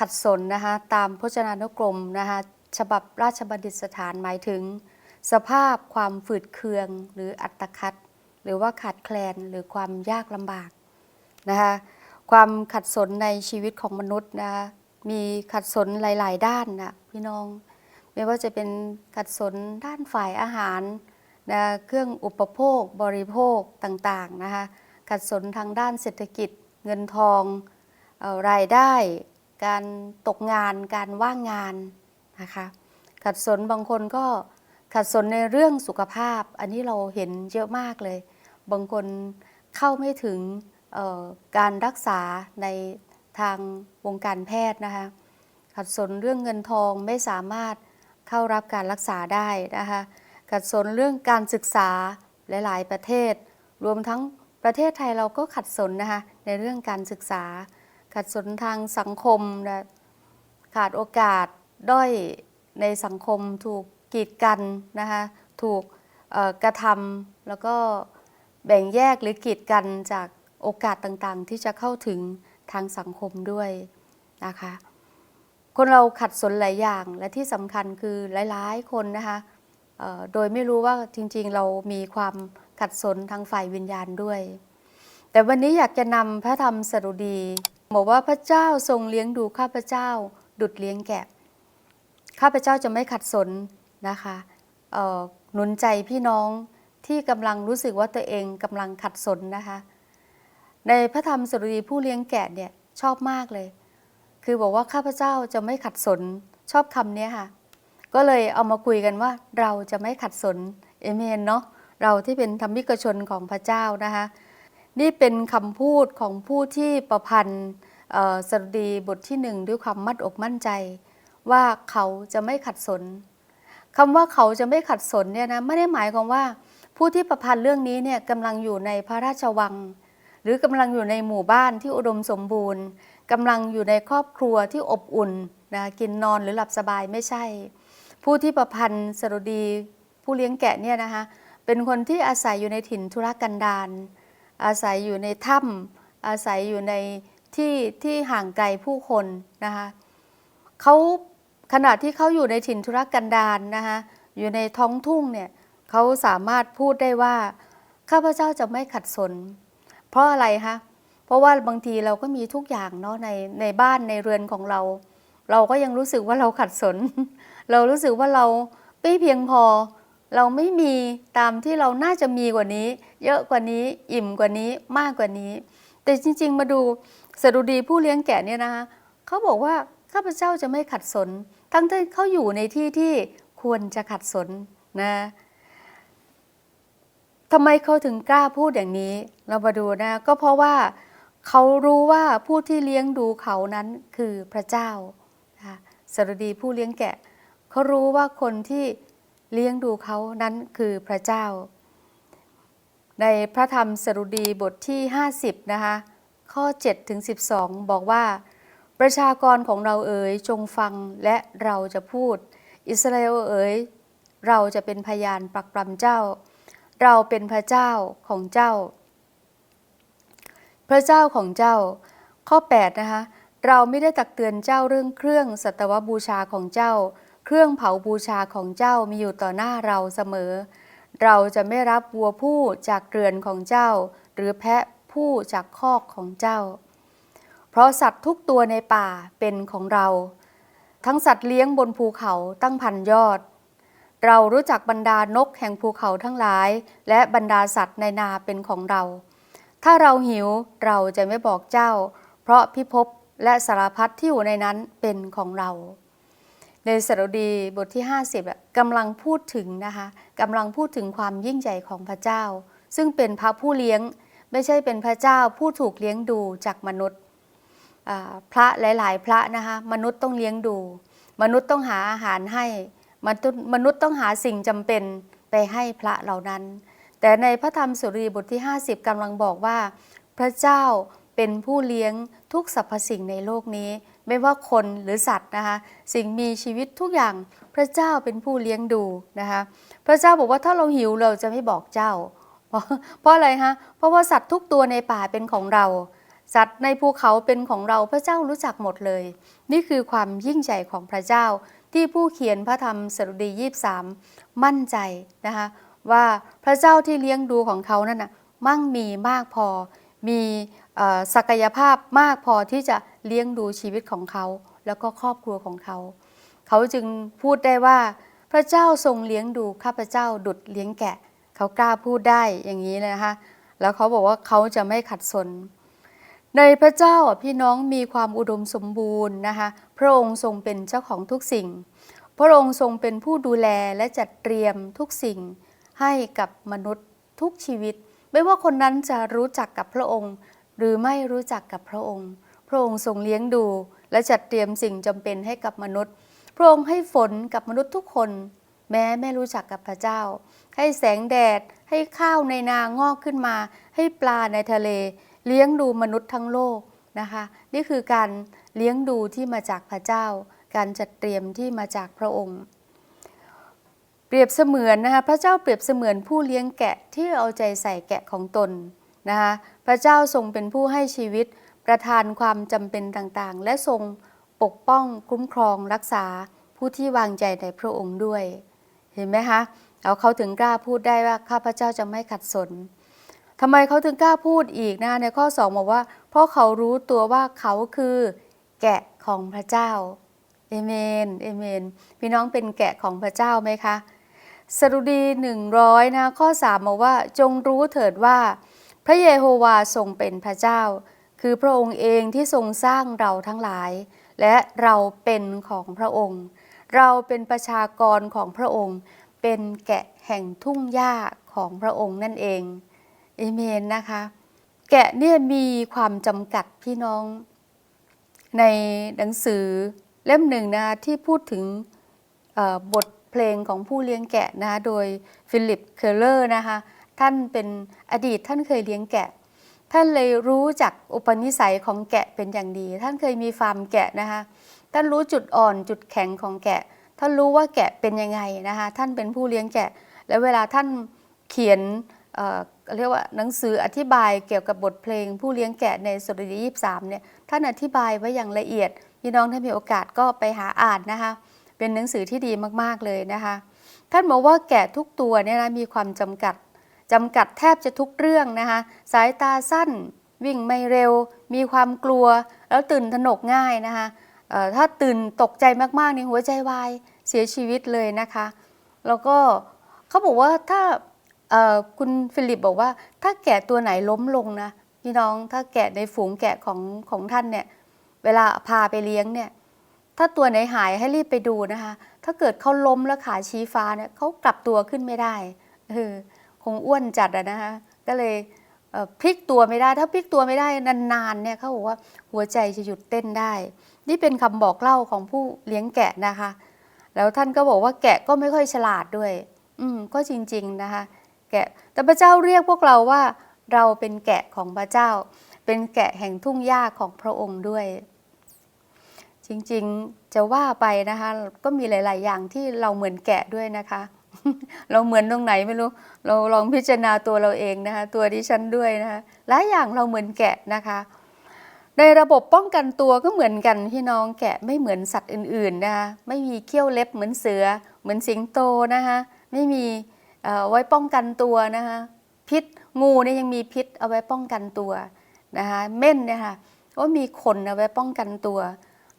ขัดสนนะคะตามพจนานุกรมนะคะฉบับราชบัณฑิตสถานหมายถึง สภาพความฝืดเคืองหรืออัตคัด หรือว่าขาดแคลนหรือความยากลำบากนะคะความขัดสนในชีวิตของมนุษย์นะคะมีขัดสนหลาย ๆ ด้านนะพี่น้อง ไม่ว่าจะเป็นขัดสนด้านฝ่ายอาหารนะเครื่องอุปโภคบริโภคต่าง ๆ นะคะขัดสนทางด้านเศรษฐกิจเงินทองออรายได้ การตกงานการว่างงานนะคะขัดสนบางคนก็ขัดสนในเรื่องสุขภาพ อันนี้เราเห็นเยอะมากเลย บางคนเข้าไม่ถึงการรักษาในทางวงการแพทย์นะคะขัดสนเรื่องเงินทองไม่สามารถเข้ารับการรักษาได้นะคะขัดสนเรื่องการศึกษาหลาย ๆ ประเทศ รวมทั้งประเทศไทยเราก็ขัดสนนะคะในเรื่องการศึกษา ขัดสนทางสังคมนะขาดโอกาสด้อยในสังคมถูกกีดกันนะคะถูกกระทำแล้วก็แบ่งแยกหรือกีดกันจากโอกาสต่างๆ ที่จะเข้าถึงทางสังคมด้วยนะคะคนเราขัดสนหลายอย่างและที่สำคัญคือหลายๆคนนะคะโดยไม่รู้ว่าจริงๆ เรามีความขัดสนทางฝ่ายวิญญาณด้วย แต่วันนี้อยากจะนำพระธรรมสรุดี บอกว่าพระเจ้าทรงเลี้ยงดูข้าพเจ้า ดุดเลี้ยงแกะ ข้าพเจ้าจะไม่ขัดสนนะคะหนุนใจพี่น้องที่กำลังรู้สึกว่าตัวเองกำลังขัดสนนะคะ ในพระธรรมสรุดีผู้เลี้ยงแกะเนี่ยชอบมากเลย คือบอกว่าข้าพเจ้าจะไม่ขัดสนชอบคำนี้ค่ะ ก็เลยเอามาคุยกันว่าเราจะไม่ขัดสนเอเมนเนาะเราที่เป็นธรรมิกชนของพระเจ้านะคะ นี่เป็นคำพูดของผู้ที่ประพันธ์สรดีบทที่หนึ่งด้วยความมั่นอกมั่นใจ ว่าเขาจะไม่ขัดสนคำว่าเขาจะไม่ขัดสนเนี่ยนะไม่ได้หมายความว่า ผู้ที่ประพันธ์เรื่องนี้เนี่ยกำลังอยู่ในพระราชวัง หรือกำลังอยู่ในหมู่บ้านที่อุดมสมบูรณ์กำลังอยู่ในครอบครัวที่อบอุ่นนะกินนอนหรือหลับสบายไม่ใช่ ผู้ที่ประพันธ์สรดีผู้เลี้ยงแกะเนี่ยนะคะเป็นคนที่อาศัยอยู่ในถิ่นธุรกันดาร อาศัยอยู่ในถ้ำอาศัยอยู่ในที่ที่ห่างไกลผู้คนนะคะเขาขณะที่เขาอยู่ในถิ่นธุรกันดารนะคะอยู่ในท้องทุ่งเนี่ยเขาสามารถพูดได้ว่า ข้าพเจ้าจะไม่ขัดสน เพราะอะไรคะเพราะว่าบางทีเราก็มีทุกอย่างเนาะในในบ้านในเรือนของเรา เราก็ยังรู้สึกว่าเราขัดสน เรารู้สึกว่าเราไม่เพียงพอ เราไม่มีตามที่เราน่าจะมีกว่านี้ เยอะกว่านี้อิ่มกว่านี้มากกว่านี้ แต่จริง ๆ มาดูสดุดีผู้เลี้ยงแกะเนี่ยนะคะเขาบอกว่าข้าพเจ้าจะไม่ขัดสน ทั้งที่เขาอยู่ในที่ที่ควรจะขัดสนนะทำไมเขาถึงกล้าพูดอย่างนี้ เรามาดูนะ ก็เพราะว่าเขารู้ว่าผู้ที่เลี้ยงดูเขานั้นคือพระเจ้าสรุดีผู้เลี้ยงแกะเขารู้ว่าคนที่ เลี้ยงดูเขานั้นคือพระเจ้า ในพระธรรมสรุดีบทที่ 50 นะคะ ข้อ7ถึง12 บอกว่า ประชากรของเราเอ๋ยจงฟังและเราจะพูด อิสราเอลเอ๋ยเราจะเป็นพยานปรักปรำเจ้า เราเป็นพระเจ้าของเจ้า พระเจ้าของเจ้า ข้อ8นะคะเราไม่ได้ตักเตือนเจ้าเรื่องเครื่องสัตวบูชาของเจ้า เครื่องเผาบูชาของเจ้ามีอยู่ต่อหน้าเราเสมอ เราจะไม่รับวัวผู้จากเรือนของเจ้า หรือแพะผู้จากคอกของเจ้า เพราะสัตว์ทุกตัวในป่าเป็นของเรา ทั้งสัตว์เลี้ยงบนภูเขาตั้งพันยอด เรารู้จักบรรดานกแห่งภูเขาทั้งหลาย และบรรดาสัตว์ในนาเป็นของเรา ถ้าเราหิวเราจะไม่บอกเจ้า เพราะพิภพและสารพัดที่อยู่ในนั้นเป็นของเรา ในสดุดีบทที่ 50อะกำลังพูดถึงนะคะกำลังพูดถึงความยิ่งใหญ่ของพระเจ้า ซึ่งเป็นพระผู้เลี้ยงไม่ใช่เป็นพระเจ้าผู้ถูกเลี้ยงดูจากมนุษย์พระหลาย ๆ พระนะคะมนุษย์ต้องเลี้ยงดู มนุษย์ต้องหาอาหารให้มนุษย์มนุษย์ต้องหาสิ่งจำเป็นไปให้พระเหล่านั้น แต่ในพระธรรมสุรีบทที่ 50กำลังบอกว่า พระเจ้าเป็นผู้เลี้ยงทุกสรรพสิ่งในโลกนี้ ไม่ว่าคนหรือสัตว์นะคะสิ่งมีชีวิตทุกอย่างพระเจ้าเป็นผู้เลี้ยงดูนะคะพระเจ้าบอกว่าถ้าเราหิวเราจะไม่บอกเจ้า เพราะอะไรคะเพราะว่าสัตว์ทุกตัวในป่าเป็นของเรา สัตว์ในภูเขาเป็นของเราพระเจ้ารู้จักหมดเลย นี่คือความยิ่งใหญ่ของพระเจ้า ที่ผู้เขียนพระธรรมสดุดี23มั่นใจนะคะว่าพระเจ้าที่เลี้ยงดูของเขานั่นนะมั่งมีมากพอมี ศักยภาพมากพอที่จะเลี้ยงดูชีวิตของเขา แล้วก็ครอบครัวของเขา เขาจึงพูดได้ว่า พระเจ้าทรงเลี้ยงดูข้าพเจ้าดุดเลี้ยงแกะ เขากล้าพูดได้อย่างนี้เลยนะคะแล้วเขาบอกว่าเขาจะไม่ขัดสน ในพระเจ้าพี่น้องมีความอุดมสมบูรณ์นะคะพระองค์ทรงเป็นเจ้าของทุกสิ่ง พระองค์ทรงเป็นผู้ดูแลและจัดเตรียมทุกสิ่ง ให้กับมนุษย์ทุกชีวิต ไม่ว่าคนนั้นจะรู้จักกับพระองค์ หรือไม่รู้จักกับพระองค์ พระองค์ทรงเลี้ยงดู และจัดเตรียมสิ่งจำเป็นให้กับมนุษย์ พระองค์ให้ฝนกับมนุษย์ทุกคน แม้ไม่รู้จักกับพระเจ้า ให้แสงแดด ให้ข้าวในนางอกขึ้นมา ให้ปลาในทะเล เลี้ยงดูมนุษย์ทั้งโลกนะคะ นี่คือการเลี้ยงดูที่มาจากพระเจ้า การจัดเตรียมที่มาจากพระองค์เปรียบเสมือนนะคะพระเจ้าเปรียบเสมือนผู้เลี้ยงแกะที่เอาใจใส่แกะของตน นะคะพระเจ้าทรงเป็นผู้ให้ชีวิตประทานความจำเป็นต่างๆ และทรงปกป้องคุ้มครองรักษาผู้ที่วางใจในพระองค์ด้วย เห็นไหมคะแล้วเขาถึงกล้าพูดได้ว่าข้าพเจ้าจะไม่ขัดสนทำไมเขาถึงกล้าพูดอีกนะในข้อสองบอกว่า เพราะเขารู้ตัวว่าเขาคือแกะของพระเจ้าเอเมนเอเมนพี่น้องเป็นแกะของพระเจ้าไหมคะสดุดีหนึ่งร้อยนะข้อสามบอกว่าจงรู้เถิดว่า พระเยโฮวาทรงเป็นพระเจ้า คือพระองค์เองที่ทรงสร้างเราทั้งหลาย และเราเป็นของพระองค์ เราเป็นประชากรของพระองค์ เป็นแกะแห่งทุ่งหญ้าของพระองค์นั่นเองเอเมนนะคะ แกะเนี่ยมีความจำกัดพี่น้อง ในหนังสือเล่มหนึ่งนะที่พูดถึงบทเพลงของผู้เลี้ยงแกะนะคะโดยฟิลิป เคอร์เลอร์นะคะ ท่านเป็นอดีตท่านเคยเลี้ยงแกะ ท่านเลยรู้จักอุปนิสัยของแกะเป็นอย่างดี ท่านเคยมีฟาร์มแกะนะคะท่านรู้จุดอ่อนจุดแข็งของแกะ ท่านรู้ว่าแกะเป็นยังไงนะคะท่านเป็นผู้เลี้ยงแกะ แล้วเวลาท่านเขียนเเรียกว่าหนังสืออธิบายเกี่ยวกับบทเพลง ผู้เลี้ยงแกะในสดุดียี่สามเนี่ยท่านอธิบายไว้อย่างละเอียดพี่น้องถ้ามีโอกาสก็ไปหาอ่านนะคะเป็นหนังสือที่ดีมากๆเลยนะคะท่านบอกว่าแกะทุกตัวเนี่ยนะมีความจำกัด จำกัดแทบจะทุกเรื่องนะคะ สายตาสั้น วิ่งไม่เร็ว มีความกลัว แล้วตื่นตระหนกง่ายนะคะถ้าตื่นตกใจมากๆนี่หัวใจวายเสียชีวิตเลยนะคะ แล้วก็เขาบอกว่าถ้าคุณฟิลิปบอกว่า ถ้าแกะตัวไหนล้มลงนะพี่น้องถ้าแกะในฝูงแกะของของท่านเนี่ยเวลาพาไปเลี้ยงเนี่ยถ้าตัวไหนหายให้รีบไปดูนะคะ ถ้าเกิดเขาล้มแล้วขาชี้ฟ้าเนี่ยเขากลับตัวขึ้นไม่ได้เออ คงอ้วนจัดอะนะคะก็เลยเพลิกตัวไม่ได้ ถ้าพลิกตัวไม่ได้นานๆเนี่ยเขาบอกว่าหัวใจจะหยุดเต้นได้ นี่เป็นคำบอกเล่าของผู้เลี้ยงแกะนะคะ แล้วท่านก็บอกว่าแกะก็ไม่ค่อยฉลาดด้วย อืมก็จริงๆนะคะ แกะแต่พระเจ้าเรียกพวกเราว่าเราเป็นแกะของพระเจ้า เป็นแกะแห่งทุ่งหญ้าของพระองค์ด้วย จริงๆจะว่าไปนะคะ ก็มีหลาย ๆ อย่างที่เราเหมือนแกะด้วยนะคะ เราเหมือนตรงไหนไม่รู้ เราลองพิจารณาตัวเราเองนะคะ ตัวดิฉันด้วยนะคะหลายอย่างเราเหมือนแกะนะคะ ในระบบป้องกันตัวก็เหมือนกันพี่น้องแกะไม่เหมือนสัตว์อื่นๆนะคะไม่มีเขี้ยวเล็บเหมือนเสือ เหมือนสิงโตนะคะไม่มีไว้ป้องกันตัวนะคะพิษงูเนี่ยยังมีพิษเอาไว้ป้องกันตัวนะคะเม่นเนี่ยค่ะก็มีขนเอาไว้ป้องกันตัว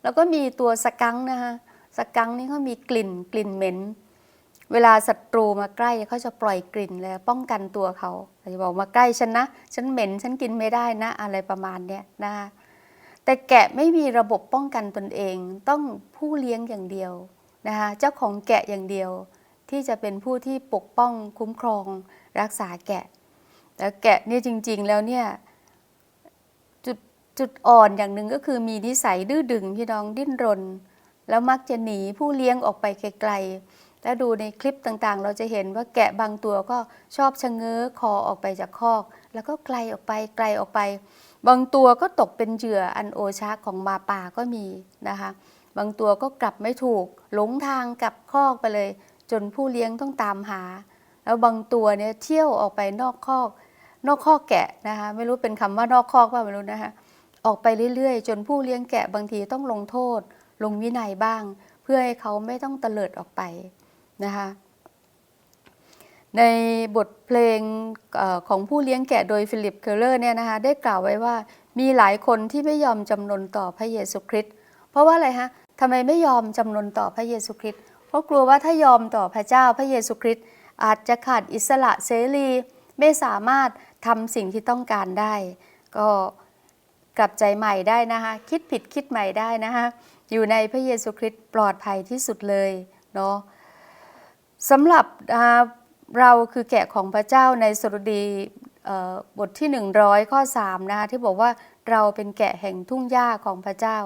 แล้วก็มีตัวสกังค์นะคะสกังค์นี่เขามีกลิ่นกลิ่นเหม็น เวลาศัตรูมาใกล้เขาจะปล่อยกลิ่นเลยป้องกันตัวเขาเขาจะบอกมาใกล้ฉันนะ ฉันเหม็นฉันกินไม่ได้นะ อะไรประมาณเนี้ยนะคะแต่แกะไม่มีระบบป้องกันตนเอง ต้องผู้เลี้ยงอย่างเดียวนะคะเจ้าของแกะอย่างเดียวที่จะเป็นผู้ที่ปกป้องคุ้มครองรักษาแกะ แต่แกะเนี่ยจริง ๆ แล้วเนี่ยจุดจุดอ่อนอย่างหนึ่งก็คือมีนิสัยดื้อดึงพี่น้องดิ้นรน แล้วมักจะหนีผู้เลี้ยงออกไปไกล ๆแล้วดูในคลิปต่างๆ เราจะเห็นว่าแกะบางตัวก็ชอบชะเง้อคอออกไปจากคอก แล้วก็ไกลออกไปไกลออกไป บางตัวก็ตกเป็นเหยื่ออันโอชะของหมาป่าก็มีนะคะ บางตัวก็กลับไม่ถูก หลงทางกลับคอกไปเลย จนผู้เลี้ยงต้องตามหา แล้วบางตัวเนี่ยเที่ยวออกไปนอกคอก นอกคอกแกะนะคะ ไม่รู้เป็นคำว่านอกคอกว่าไม่รู้นะคะออกไปเรื่อยๆ จนผู้เลี้ยงแกะบางทีต้องลงโทษ ลงวินัยบ้าง เพื่อให้เขาไม่ต้องเตลิดออกไป นะคะในบทเพลงอของผู้เลี้ยงแกะโดยฟิลิปเคเลอร์เนี่ยนะคะได้กล่าวไว้ว่ามีหลายคนที่ไม่ยอมจำนนต่อพระเยซูคริสต์เพราะว่าอะไรฮะทำไมไม่ยอมจำนนต่อพระเยซูคริสต์เพราะกลัวว่าถ้ายอมต่อพระเจ้าพระเยซูคริสต์อาจจะขาดอิสระเสรีไม่สามารถทำสิ่งที่ต้องการได้ ก็กลับใจใหม่ได้นะคะคิดผิดคิดใหม่ได้นะคะอยู่ในพระเยซูคริสต์ปลอดภัยที่สุดเลยเนาะ สำหรับเราคือแกะของพระเจ้าในสรดีเอ่อบทที่ 100 ข้อ3นะคะที่บอกว่าเราเป็นแกะแห่งทุ่งหญ้าของพระเจ้า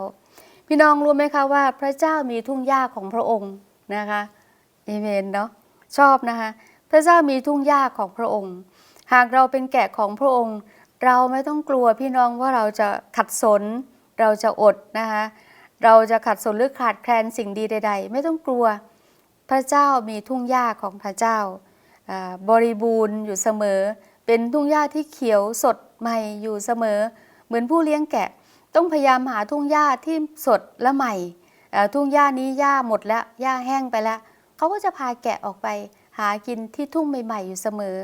พี่น้องรู้ไหมคะว่าพระเจ้ามีทุ่งหญ้าของพระองค์นะคะเอเมนเนาะชอบนะคะพระเจ้ามีทุ่งหญ้าของพระองค์ หากเราเป็นแกะของพระองค์ เราไม่ต้องกลัวพี่น้องว่าเราจะขัดสน เราจะอดนะคะเราจะขัดสนหรือขาดแคลนสิ่งดีใด ๆ ไม่ต้องกลัว พระเจ้ามีทุ่งหญ้าของพระเจ้าบริบูรณ์อยู่เสมอ เป็นทุ่งหญ้าที่เขียวสดใหม่อยู่เสมอ เหมือนผู้เลี้ยงแกะ ต้องพยายามหาทุ่งหญ้าที่สดและใหม่ทุ่งหญ้านี้หญ้าหมดแล้วหญ้าแห้งไปแล้วเขาก็จะพาแกะออกไป หากินที่ทุ่งใหม่ๆอยู่เสมอ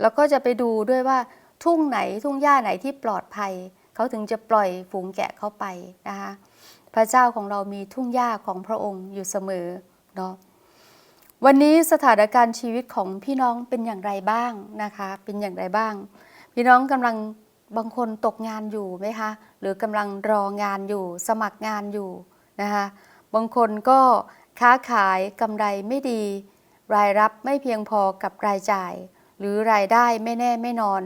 แล้วก็จะไปดูด้วยว่าทุ่งไหนทุ่งหญ้าไหนที่ปลอดภัยเขาถึงจะปล่อยฝูงแกะเข้าไปนะคะพระเจ้าของเรามีทุ่งหญ้าของพระองค์อยู่เสมอเนาะ วันนี้สถานการณ์ชีวิตของพี่น้องเป็นอย่างไรบ้างนะคะ เป็นอย่างไรบ้าง พี่น้องกำลังบางคนตกงานอยู่ไหมคะ หรือกำลังรองานอยู่ สมัครงานอยู่นะคะ บางคนก็ค้าขายกำไรไม่ดี รายรับไม่เพียงพอกับรายจ่าย หรือรายได้ไม่แน่ไม่นอน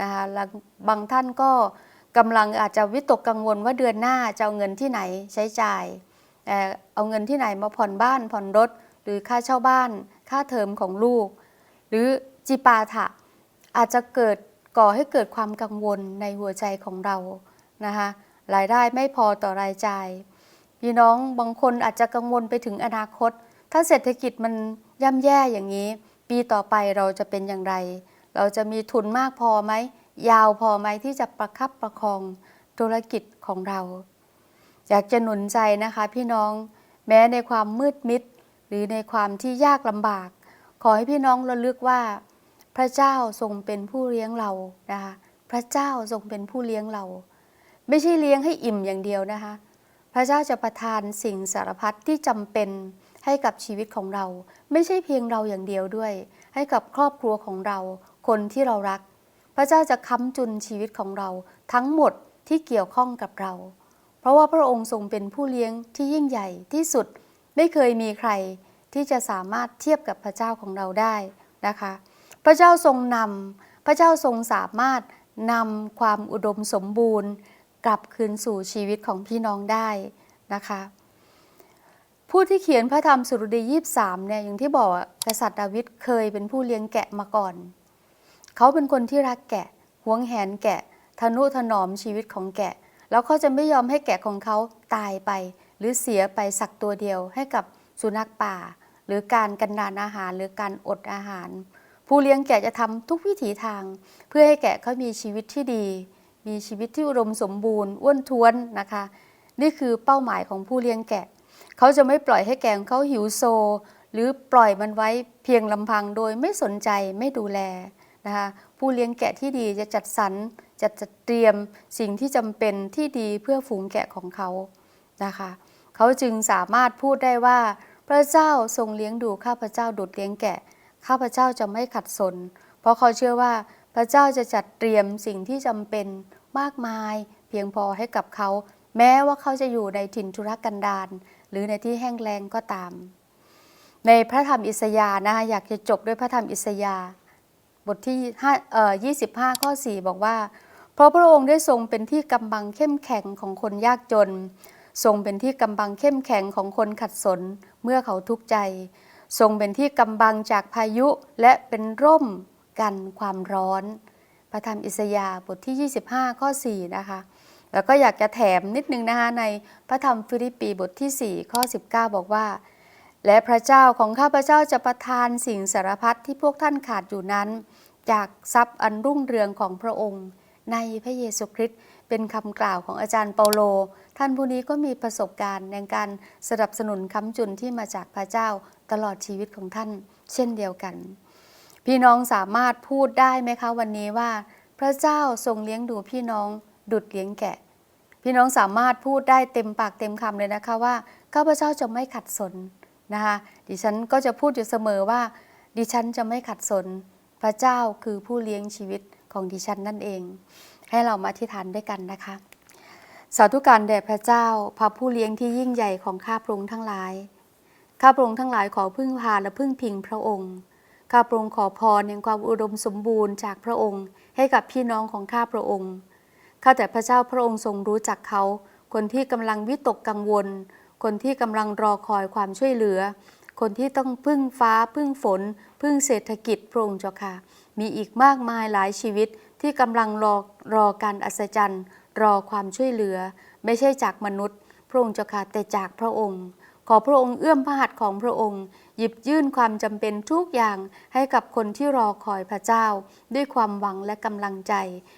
นะคะแล้วบางท่านก็กำลังอาจจะวิตกกังวลว่าเดือนหน้าจะเอาเงินที่ไหนใช้จ่าย เออเอาเงินที่ไหนมาผ่อนบ้านผ่อนรถ รือค่าเช่าบ้าน ค่าเทอมของลูก หรือจิปาถะ อาจจะเกิดก่อให้เกิดความกังวลในหัวใจของเรานะคะรายได้ไม่พอต่อรายจ่ายพี่น้องบางคนอาจจะกังวลไปถึงอนาคต ถ้าเศรษฐกิจมันย่ำแย่อย่างนี้ ปีต่อไปเราจะเป็นอย่างไร เราจะมีทุนมากพอไหม ยาวพอไหมที่จะประคับประคองธุรกิจของเรา อยากจะหนุนใจนะคะพี่น้องแม้ในความมืดมิด หรือในความที่ยากลำบาก ขอให้พี่น้องระลึกว่า พระเจ้าทรงเป็นผู้เลี้ยงเรานะคะพระเจ้าทรงเป็นผู้เลี้ยงเรา ไม่ใช่เลี้ยงให้อิ่มอย่างเดียวนะคะ พระเจ้าจะประทานสิ่งสารพัดที่จำเป็นให้กับชีวิตของเรา ไม่ใช่เพียงเราอย่างเดียวด้วย ให้กับครอบครัวของเรา คนที่เรารัก พระเจ้าจะค้ำจุนชีวิตของเรา ทั้งหมดที่เกี่ยวข้องกับเรา เพราะว่าพระองค์ทรงเป็นผู้เลี้ยงที่ยิ่งใหญ่ที่สุด ไม่เคยมีใครที่จะสามารถเทียบกับพระเจ้าของเราได้นะคะ พระเจ้าทรงนำพระเจ้าทรงสามารถนำความอุดมสมบูรณ์ กลับคืนสู่ชีวิตของพี่น้องได้นะคะ ผู้ที่เขียนพระธรรมสุรดียี่สามเนี่ยอย่างที่บอกกษัตริย์ดาวิดเคยเป็นผู้เลี้ยงแกะมาก่อน เขาเป็นคนที่รักแกะหวงแหนแกะทนุถนอมชีวิตของแกะ แล้วเขาจะไม่ยอมให้แกะของเขาตายไป หรือเสียไปสักตัวเดียวให้กับสุนัขป่า หรือการกันดานอาหารหรือการอดอาหาร ผู้เลี้ยงแกะจะทำทุกวิถีทาง เพื่อให้แกะเขามีชีวิตที่ดี มีชีวิตที่อุดมสมบูรณ์อ้วนท้วนนะคะ นี่คือเป้าหมายของผู้เลี้ยงแกะ เขาจะไม่ปล่อยให้แกะของเขาหิวโซ หรือปล่อยมันไว้เพียงลำพังโดยไม่สนใจไม่ดูแลนะคะผู้เลี้ยงแกะที่ดีจะจัดสรรจัดจัดเตรียมสิ่งที่จำเป็นที่ดีเพื่อฝูงแกะของเขานะคะ เขาจึงสามารถพูดได้ว่า พระเจ้าทรงเลี้ยงดูข้าพเจ้าดุดเลี้ยงแกะ ข้าพเจ้าจะไม่ขัดสน เพราะเขาเชื่อว่าพระเจ้าจะจัดเตรียมสิ่งที่จำเป็นมากมาย เพียงพอให้กับเขา แม้ว่าเขาจะอยู่ในถิ่นทุรกันดารหรือในที่แห้งแล้งก็ตาม ในพระธรรมอิสยาห์นะคะอยากจะจบด้วยพระธรรมอิสยาห์บทที่5เอ่อ25 ข้อ 4 บอกว่า เพราะพระองค์ได้ทรงเป็นที่กำบังเข้มแข็งของคนยากจน ทรงเป็นที่กำบังเข้มแข็งของคนขัดสนเมื่อเขาทุกข์ใจ ทรงเป็นที่กำบังจากพายุและเป็นร่มกันความร้อน พระธรรมอิสยาห์บทที่ 25 ข้อ 4 นะคะ แล้วก็อยากจะแถมนิดนึงนะคะในพระธรรมฟิลิปปีบทที่ 4 ข้อ 19 บอกว่า และพระเจ้าของข้าพระเจ้าจะประทานสิ่งสารพัดที่พวกท่านขาดอยู่นั้น จากทรัพย์อันรุ่งเรืองของพระองค์ ในพระเยซูคริสต์เป็นคำกล่าวของอาจารย์เปาโล ท่านผู้นี้ก็มีประสบการณ์ในการสนับสนุนคำจุนที่มาจากพระเจ้าตลอดชีวิตของท่าน เช่นเดียวกัน พี่น้องสามารถพูดได้ไหมคะวันนี้ว่า พระเจ้าทรงเลี้ยงดูพี่น้องดุดเลี้ยงแกะ พี่น้องสามารถพูดได้เต็มปากเต็มคำเลยนะคะว่าข้าพเจ้าจะไม่ขัดสนนะคะดิฉันก็จะพูดอยู่เสมอว่า ดิฉันจะไม่ขัดสน พระเจ้าคือผู้เลี้ยงชีวิต ของดิฉันนั่นเอง ให้เรามาอธิษฐานด้วยกันนะคะ สาธุการแด่พระเจ้า พระผู้เลี้ยงที่ยิ่งใหญ่ของข้าพระองค์ทั้งหลาย ข้าพระองค์ทั้งหลายขอพึ่งพาและพึ่งพิงพระองค์ ข้าพระองค์ขอพรแห่งความอุดมสมบูรณ์จากพระองค์ ให้กับพี่น้องของข้าพระองค์ ข้าแต่พระเจ้าพระองค์ทรงรู้จักเขา คนที่กำลังวิตกกังวล คนที่กำลังรอคอยความช่วยเหลือคนที่ต้องพึ่งฟ้าพึ่งฝน พึ่งเศรษฐกิจพระองค์เจ้าค่ะ มีอีกมากมายหลายชีวิตที่กำลังรอรอการอัศจรรย์ รอความช่วยเหลือ ไม่ใช่จากมนุษย์ พระองค์เจ้าค่ะแต่จากพระองค์ ขอพระองค์เอื้อมพระหัตถ์ของพระองค์ หยิบยื่นความจำเป็นทุกอย่างให้กับคนที่รอคอยพระเจ้า ด้วยความหวังและกำลังใจ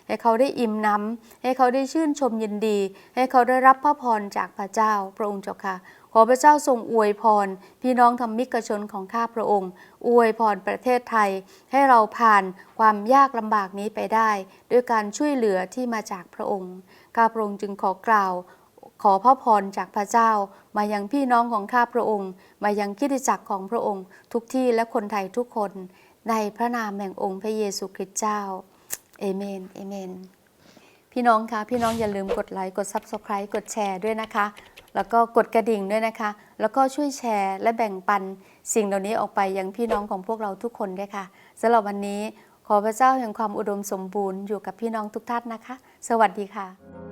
ให้เขาได้อิ่มน้ำให้เขาได้ชื่นชมยินดี ให้เขาได้รับพระพรจากพระเจ้า พระองค์เจ้าค่ะ ขอพระเจ้าทรงอวยพร พี่น้องธรรมิกชนของข้าพระองค์ อวยพรประเทศไทย ให้เราผ่านความยากลำบากนี้ไปได้ ด้วยการช่วยเหลือที่มาจากพระองค์ข้าพระองค์จึงขอกล่าว ขอพระพรจากพระเจ้า มายังพี่น้องของข้าพระองค์ มายังคริสตจักรของพระองค์ ทุกที่และคนไทยทุกคน ในพระนามแห่งองค์พระเยซูคริสต์เจ้าเอเมนเอเมนพี่น้องคะพี่น้องอย่าลืมกดไลค์กด Subscribe กดแชร์ด้วยนะคะ แล้วก็กดกระดิ่งด้วยนะคะ แล้วก็ช่วยแชร์และแบ่งปันสิ่งเหล่านี้ออกไปยังพี่น้องของพวกเราทุกคนด้วยค่ะสำหรับวันนี้ขอพระเจ้าแห่งความอุดมสมบูรณ์อยู่กับพี่น้องทุกท่านนะคะ สวัสดีค่ะ